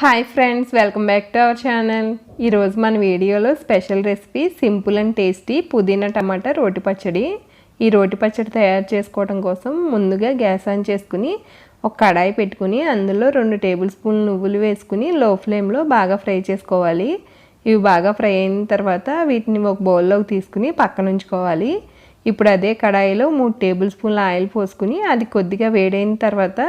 Hi friends welcome back to our channel ఈరోజు మన వీడియోలో special recipe simple and tasty పుదీనా టమాటా రోటి పచ్చడి. ఈ రోటి పచ్చడి తయారు చేసుకోవడం కోసం ముందుగా గ్యాస్ ఆన్ చేసుకుని ఒక కడాయి పెట్టుకుని అందులో రెండు టేబుల్ స్పూన్ నువ్వులు వేసుకుని లో ఫ్లేమ్లో బాగా ఫ్రై చేసుకోవాలి. ఇవి బాగా ఫ్రై అయిన తర్వాత వీటిని ఒక బౌల్లోకి తీసుకుని పక్కన ఉంచుకోవాలి. ఇప్పుడు అదే కడాయిలో మూడు టేబుల్ స్పూన్ల ఆయిల్ పోసుకుని అది కొద్దిగా వేడైన తర్వాత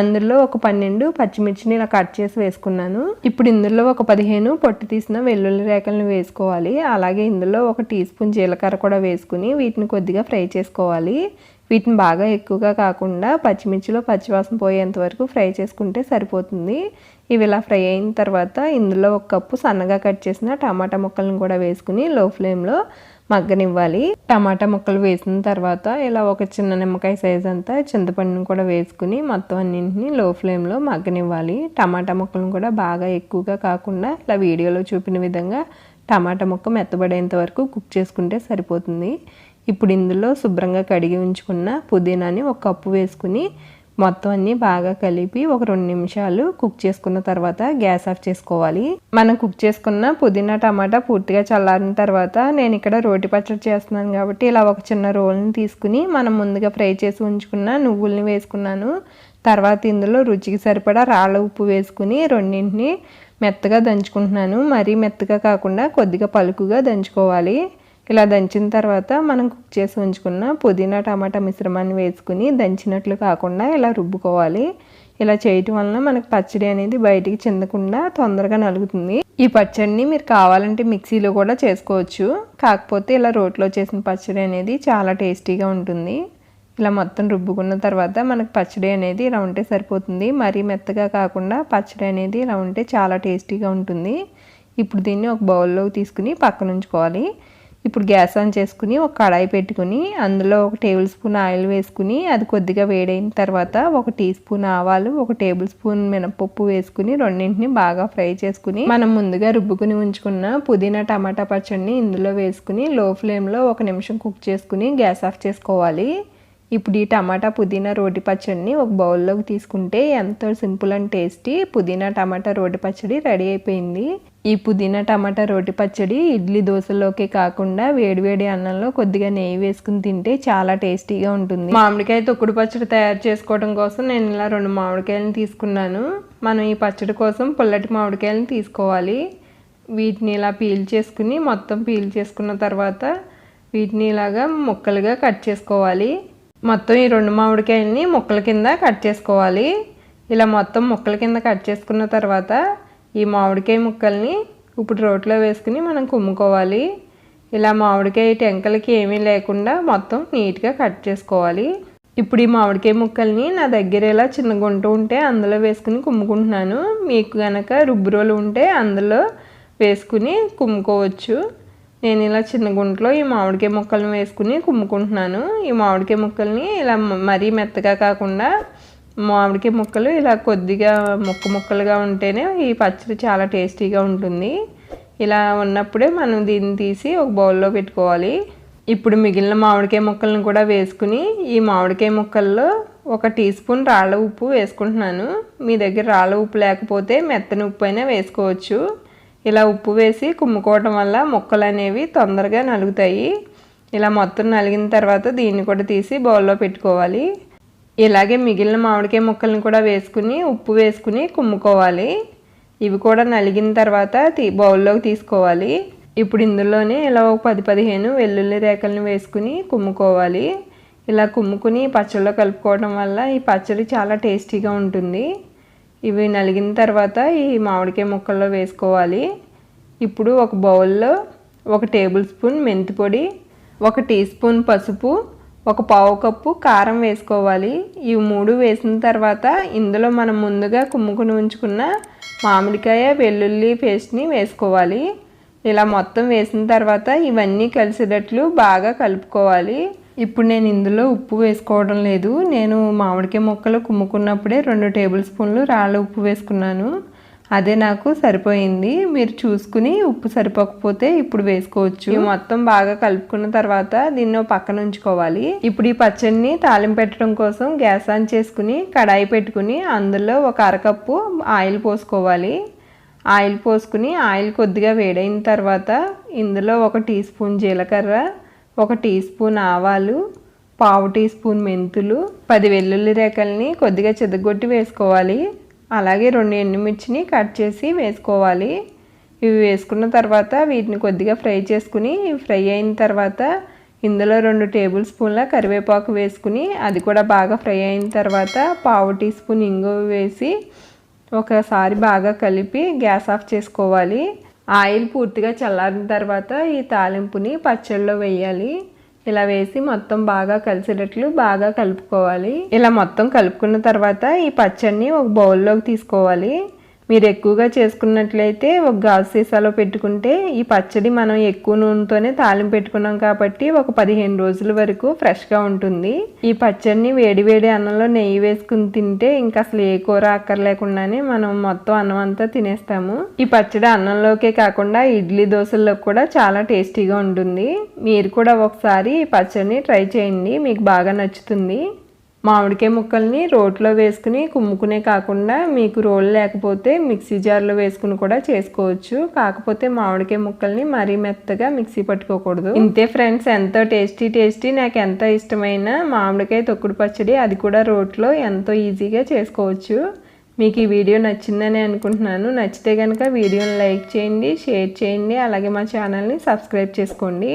అందులో ఒక పన్నెండు పచ్చిమిర్చిని ఇలా కట్ చేసి వేసుకున్నాను. ఇప్పుడు ఇందులో ఒక పదిహేను పొట్టు తీసిన వెల్లుల్లి రేఖలను వేసుకోవాలి. అలాగే ఇందులో ఒక టీ స్పూన్ జీలకర్ర కూడా వేసుకుని వీటిని కొద్దిగా ఫ్రై చేసుకోవాలి. వీటిని బాగా ఎక్కువగా కాకుండా పచ్చిమిర్చిలో పచ్చివాసన పోయేంత వరకు ఫ్రై చేసుకుంటే సరిపోతుంది. ఇవి ఇలా ఫ్రై అయిన తర్వాత ఇందులో ఒక కప్పు సన్నగా కట్ చేసిన టమాటా ముక్కలను కూడా వేసుకుని లో ఫ్లేమ్లో మగ్గనివ్వాలి. టమాటా ముక్కలు వేసిన తర్వాత ఇలా ఒక చిన్న నిమ్మకాయ సైజ్ అంతా చింతపండును కూడా వేసుకుని మొత్తం అన్నింటినీ లో ఫ్లేమ్లో మగ్గనివ్వాలి. టమాటా ముక్కలను కూడా బాగా ఎక్కువగా కాకుండా ఇలా వీడియోలో చూపిన విధంగా టమాటా ముక్క మెత్తబడేంత వరకు కుక్ చేసుకుంటే సరిపోతుంది. ఇప్పుడు ఇందులో శుభ్రంగా కడిగి ఉంచుకున్న పుదీనాని ఒక కప్పు వేసుకుని మొత్తం అన్ని బాగా కలిపి ఒక రెండు నిమిషాలు కుక్ చేసుకున్న తర్వాత గ్యాస్ ఆఫ్ చేసుకోవాలి. మనం కుక్ చేసుకున్న పుదీనా టమాటా పూర్తిగా చల్లారిన తర్వాత నేను ఇక్కడ రోటి పచ్చడి చేస్తున్నాను కాబట్టి ఇలా ఒక చిన్న రోల్ని తీసుకుని మనం ముందుగా ఫ్రై చేసి ఉంచుకున్న నువ్వుల్ని వేసుకున్నాను. తర్వాత ఇందులో రుచికి సరిపడా రాళ్ళ ఉప్పు వేసుకుని రెండింటిని మెత్తగా దంచుకుంటున్నాను. మరీ మెత్తగా కాకుండా కొద్దిగా పలుకుగా దంచుకోవాలి. ఇలా దంచిన తర్వాత మనం కుక్ చేసి ఉంచుకున్న పుదీనా టమాటా మిశ్రమాన్ని వేసుకుని దంచినట్లు కాకుండా ఇలా రుబ్బుకోవాలి. ఇలా చేయటం వలన మనకు పచ్చడి అనేది బయటికి చెందకుండా తొందరగా నలుగుతుంది. ఈ పచ్చడిని మీరు కావాలంటే మిక్సీలో కూడా చేసుకోవచ్చు. కాకపోతే ఇలా రోట్లో చేసిన పచ్చడి అనేది చాలా టేస్టీగా ఉంటుంది. ఇలా మొత్తం రుబ్బుకున్న తర్వాత మనకు పచ్చడి అనేది ఇలా ఉంటే సరిపోతుంది. మరీ మెత్తగా కాకుండా పచ్చడి అనేది ఇలా ఉంటే చాలా టేస్టీగా ఉంటుంది. ఇప్పుడు దీన్ని ఒక బౌల్లోకి తీసుకుని పక్కన ఉంచుకోవాలి. ఇప్పుడు గ్యాస్ ఆన్ చేసుకుని ఒక కడాయి పెట్టుకుని అందులో ఒక టేబుల్ స్పూన్ ఆయిల్ వేసుకుని అది కొద్దిగా వేడైన తర్వాత ఒక టీ స్పూన్ ఆవాలు ఒక టేబుల్ స్పూన్ మినపప్పు వేసుకుని రెండింటిని బాగా ఫ్రై చేసుకుని మనం ముందుగా రుబ్బుకుని ఉంచుకున్న పుదీనా టమాటా పచ్చడిని ఇందులో వేసుకుని లో ఫ్లేమ్లో ఒక నిమిషం కుక్ చేసుకుని గ్యాస్ ఆఫ్ చేసుకోవాలి. ఇప్పుడు ఈ టమాటా పుదీనా రోటి పచ్చడిని ఒక బౌల్లోకి తీసుకుంటే ఎంతో సింపుల్ అండ్ టేస్టీ పుదీనా టమాటా రోటి పచ్చడి రెడీ అయిపోయింది. ఈ పుదీనా టమాటా రోటి పచ్చడి ఇడ్లీ దోశలోకే కాకుండా వేడివేడి అన్నంలో కొద్దిగా నెయ్యి వేసుకుని తింటే చాలా టేస్టీగా ఉంటుంది. మామిడికాయ తొక్కుడు పచ్చడి తయారు చేసుకోవడం కోసం నేను ఇలా రెండు మామిడికాయలను తీసుకున్నాను. మనం ఈ పచ్చడి కోసం పుల్లటి మామిడికాయలను తీసుకోవాలి. వీటిని ఇలా పీల్ చేసుకుని మొత్తం పీల్ చేసుకున్న తర్వాత వీటిని ఇలాగా ముక్కలుగా కట్ చేసుకోవాలి. మొత్తం ఈ రెండు మామిడికాయలని ముక్కల కింద కట్ చేసుకోవాలి. ఇలా మొత్తం ముక్కల కింద కట్ చేసుకున్న తర్వాత ఈ మామిడికాయ ముక్కల్ని ఇప్పుడు రోట్లో వేసుకుని మనం కుమ్ముకోవాలి. ఇలా మామిడికాయ టెంకలకి ఏమీ లేకుండా మొత్తం నీట్గా కట్ చేసుకోవాలి. ఇప్పుడు ఈ మామిడికాయ ముక్కల్ని నా దగ్గర ఇలా చిన్న గుంట ఉంటే అందులో వేసుకుని కుమ్ముకుంటున్నాను. మీకు కనుక రుబ్బురోలు ఉంటే అందులో వేసుకుని కుమ్ముకోవచ్చు. నేను ఇలా చిన్న గుంటలో ఈ మామిడికాయ ముక్కలను వేసుకుని కుమ్ముకుంటున్నాను. ఈ మామిడికాయ ముక్కల్ని ఇలా మరీ మెత్తగా కాకుండా మామిడికాయ ముక్కలు ఇలా కొద్దిగా ముక్క ముక్కలుగా ఉంటేనే ఈ పచ్చడి చాలా టేస్టీగా ఉంటుంది. ఇలా ఉన్నప్పుడే మనం దీన్ని తీసి ఒక బౌల్లో పెట్టుకోవాలి. ఇప్పుడు మిగిలిన మామిడికాయ ముక్కలను కూడా వేసుకుని ఈ మామిడికాయ ముక్కల్లో ఒక టీ స్పూన్ రాళ్ళ ఉప్పు వేసుకుంటున్నాను. మీ దగ్గర రాళ్ళ ఉప్పు లేకపోతే మెత్తని ఉప్పు అయినా వేసుకోవచ్చు. ఇలా ఉప్పు వేసి కుమ్ముకోవటం వల్ల ముక్కలు అనేవి తొందరగా నలుగుతాయి. ఇలా మొత్తం నలిగిన తర్వాత దీన్ని కూడా తీసి బౌల్లో పెట్టుకోవాలి. ఇలాగే మిగిలిన మామిడికాయ ముక్కల్ని కూడా వేసుకుని ఉప్పు వేసుకుని కుమ్ముకోవాలి. ఇవి కూడా నలిగిన తర్వాత తీ బౌల్లోకి తీసుకోవాలి. ఇప్పుడు ఇందులోనే ఇలా ఒక పది పదిహేను వెల్లుల్లి రేఖలను వేసుకుని కుమ్ముకోవాలి. ఇలా కుమ్ముకుని పచ్చళ్ళలో కలుపుకోవడం వల్ల ఈ పచ్చడి చాలా టేస్టీగా ఉంటుంది. ఇవి నలిగిన తర్వాత ఈ మామిడికాయ ముక్కల్లో వేసుకోవాలి. ఇప్పుడు ఒక బౌల్లో ఒక టేబుల్ స్పూన్ మెంతి పొడి ఒక టీ స్పూన్ పసుపు ఒక పావు కప్పు కారం వేసుకోవాలి. ఇవి మూడు వేసిన తర్వాత ఇందులో మనం ముందుగా కుమ్ముకుని ఉంచుకున్న మామిడికాయ వెల్లుల్లి పేస్ట్ని వేసుకోవాలి. ఇలా మొత్తం వేసిన తర్వాత ఇవన్నీ కలిసేటట్లు బాగా కలుపుకోవాలి. ఇప్పుడు నేను ఇందులో ఉప్పు వేసుకోవడం లేదు. నేను మామిడికాయ ముక్కలు కుమ్ముకున్నప్పుడే రెండు టేబుల్ స్పూన్లు రాళ్ళ ఉప్పు వేసుకున్నాను. అదే నాకు సరిపోయింది. మీరు చూసుకుని ఉప్పు సరిపోకపోతే ఇప్పుడు వేసుకోవచ్చు. మొత్తం బాగా కలుపుకున్న తర్వాత దీన్ని పక్కన ఉంచుకోవాలి. ఇప్పుడు ఈ పచ్చడిని తాలింపు పెట్టడం కోసం గ్యాస్ ఆన్ చేసుకుని కడాయి పెట్టుకుని అందులో ఒక అరకప్పు ఆయిల్ పోసుకోవాలి. ఆయిల్ పోసుకుని ఆయిల్ కొద్దిగా వేడైన తర్వాత ఇందులో ఒక టీ స్పూన్ జీలకర్ర ఒక టీ స్పూన్ ఆవాలు పావు టీ స్పూన్ మెంతులు పది వెల్లుల్లి రేకల్ని కొద్దిగా చెదగొట్టి వేసుకోవాలి. అలాగే రెండు ఎండుమిర్చిని కట్ చేసి వేసుకోవాలి. ఇవి వేసుకున్న తర్వాత వీటిని కొద్దిగా ఫ్రై చేసుకుని ఫ్రై అయిన తర్వాత ఇందులో రెండు టేబుల్ స్పూన్ల కరివేపాకు వేసుకుని అది కూడా బాగా ఫ్రై అయిన తర్వాత పావు టీ స్పూన్ ఇంగువ వేసి ఒకసారి బాగా కలిపి గ్యాస్ ఆఫ్ చేసుకోవాలి. ఆయిల్ పూర్తిగా చల్లారిన తర్వాత ఈ తాలింపుని పచ్చళ్ళలో వేయాలి. ఇలా వేసి మొత్తం బాగా కలిసేటట్లు బాగా కలుపుకోవాలి. ఇలా మొత్తం కలుపుకున్న తర్వాత ఈ పచ్చడిని ఒక బౌల్లోకి తీసుకోవాలి. మీరు ఎక్కువగా చేసుకున్నట్లయితే ఒక గాజు సీసాలో పెట్టుకుంటే ఈ పచ్చడి మనం ఎక్కువ నూనెతోనే తాలింపు పెట్టుకున్నాం కాబట్టి ఒక పదిహేను రోజుల వరకు ఫ్రెష్గా ఉంటుంది. ఈ పచ్చడిని వేడి వేడి అన్నంలో నెయ్యి వేసుకుని తింటే ఇంకా అసలు ఏ కూర అక్కర్లేకుండానే మనం మొత్తం అన్నం అంతా తినేస్తాము. ఈ పచ్చడి అన్నంలోకే కాకుండా ఇడ్లీ దోశల్లో కూడా చాలా టేస్టీగా ఉంటుంది. మీరు కూడా ఒకసారి ఈ పచ్చడిని ట్రై చేయండి. మీకు బాగా నచ్చుతుంది. మామిడికాయ ముక్కల్ని రోట్లో వేసుకుని కుమ్ముకునే కాకుండా మీకు రోల్ లేకపోతే మిక్సీ జార్లో వేసుకుని కూడా చేసుకోవచ్చు. కాకపోతే మామిడికాయ ముక్కల్ని మరీ మెత్తగా మిక్సీ పట్టుకోకూడదు. ఇంతే ఫ్రెండ్స్ ఎంతో టేస్టీ టేస్టీ నాకు ఎంత ఇష్టమైన మామిడికాయ తొక్కుడు పచ్చడి అది కూడా రోట్లో ఎంతో ఈజీగా చేసుకోవచ్చు. మీకు ఈ వీడియో నచ్చిందని అనుకుంటున్నాను. నచ్చితే కనుక వీడియోని లైక్ చేయండి షేర్ చేయండి అలాగే మా ఛానల్ని సబ్స్క్రైబ్ చేసుకోండి.